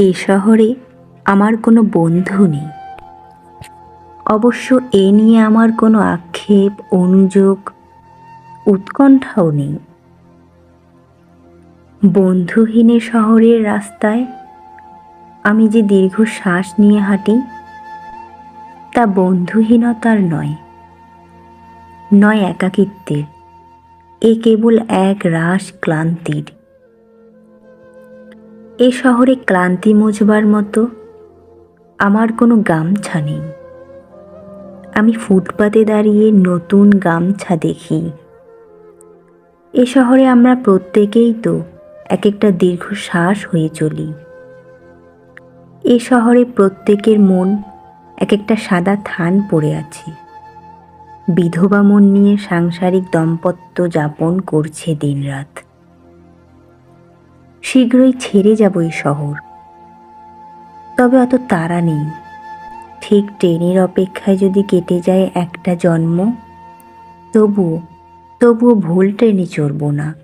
এ শহরে আমার কোনো বন্ধু নেই। অবশ্য এ নিয়ে আমার কোনো আক্ষেপ, অনুযোগ, উৎকণ্ঠাও নেই। বন্ধুহীন শহরের রাস্তায় আমি যে দীর্ঘ শ্বাস নিয়ে হাঁটি, তা বন্ধুহীনতার নয় নয় একাকিত্বের। এ কেবল এক রাস ক্লান্তির। এ শহরে ক্লান্তি মুছবার মতো আমার কোনো গামছা নেই। আমি ফুটপাতে দাঁড়িয়ে নতুন গামছা দেখি। এ শহরে আমরা প্রত্যেকেই তো এক একটা দীর্ঘশ্বাস হয়ে চলি। এ শহরে প্রত্যেকের মন এক একটা সাদা থান পড়ে আছে। বিধবা মন নিয়ে সাংসারিক দম্পত্য যাপন করছে দিনরাত। শীঘ্রই ছেড়ে যাব এই শহর। তবে অত তারা নেই। ঠিক ট্রেনের অপেক্ষায় যদি কেটে যায় একটা জন্ম, তবুও তবুও ভুল ট্রেনে চড়ব না।